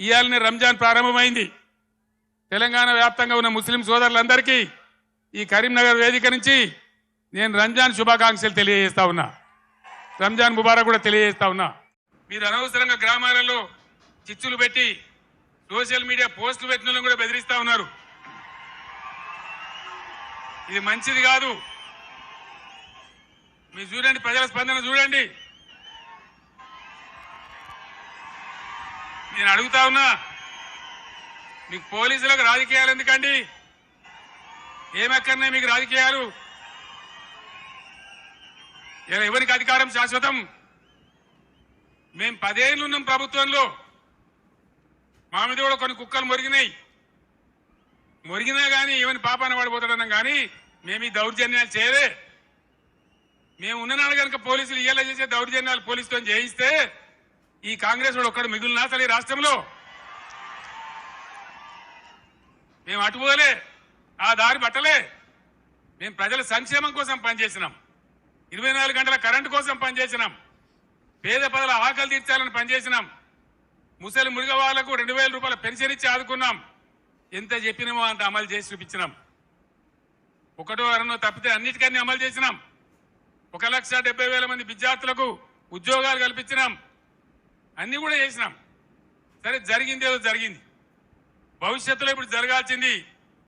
ఇవాళనే రంజాన్ ప్రారంభమైంది. తెలంగాణ వ్యాప్తంగా ఉన్న ముస్లిం సోదరులందరికీ ఈ కరీంనగర్ వేదిక నుంచి నేను రంజాన్ శుభాకాంక్షలు తెలియజేస్తా ఉన్నా. రంజాన్ ముబారక్ కూడా తెలియజేస్తా ఉన్నా. మీరు అనవసరంగా గ్రామాలలో చిచ్చులు పెట్టి సోషల్ మీడియా పోస్టులు పెట్టిన కూడా బెదిరిస్తా ఉన్నారు. ఇది మంచిది కాదు. మీరు చూడండి ప్రజల స్పందన చూడండి. నేను అడుగుతా ఉన్నా మీకు పోలీసులకు రాజకీయాలు ఎందుకండి? ఏమెక్కడనే మీకు రాజకీయాలు? ఎవరికి అధికారం శాశ్వతం? మేము పదేళ్ళు ఉన్నాం ప్రభుత్వంలో. మా మీద కూడా కొన్ని కుక్కలు మొరిగినాయి. మొరిగినా కానీ ఏమని పాపాన పడిపోతాడన్నాం కానీ మేము ఈ దౌర్జన్యాలు చేయలే. మేము ఉన్ననాడు కనుక పోలీసులు ఇయ్యేలా చేసే దౌర్జన్యాలు పోలీసుతో చేయిస్తే ఈ కాంగ్రెస్ వాడు ఒక్కడు మిగులునా అసలు ఈ రాష్ట్రంలో. మేము అటుపోలే ఆ దారి పట్టలే. మేము ప్రజల సంక్షేమం కోసం పనిచేసినాం. ఇరవై నాలుగు గంటల కరెంటు కోసం పనిచేసినాం. పేద ప్రజల ఆకలి తీర్చాలని పనిచేసినాం. ముసలి మురిగ వాళ్ళకు రెండు వేల రూపాయల పెన్షన్ ఇచ్చి ఆదుకున్నాం. ఎంత చెప్పినామో అంత అమలు చేసి చూపించినాం. ఒకటో అరణో తప్పితే అన్నిటికన్నీ అమలు చేసినాం. ఒక లక్ష డెబ్బై వేల మంది విద్యార్థులకు ఉద్యోగాలు కల్పించినాం. అన్ని కూడా చేసినాం. సరే జరిగింది ఏదో జరిగింది. భవిష్యత్తులో ఇప్పుడు జరగాల్సింది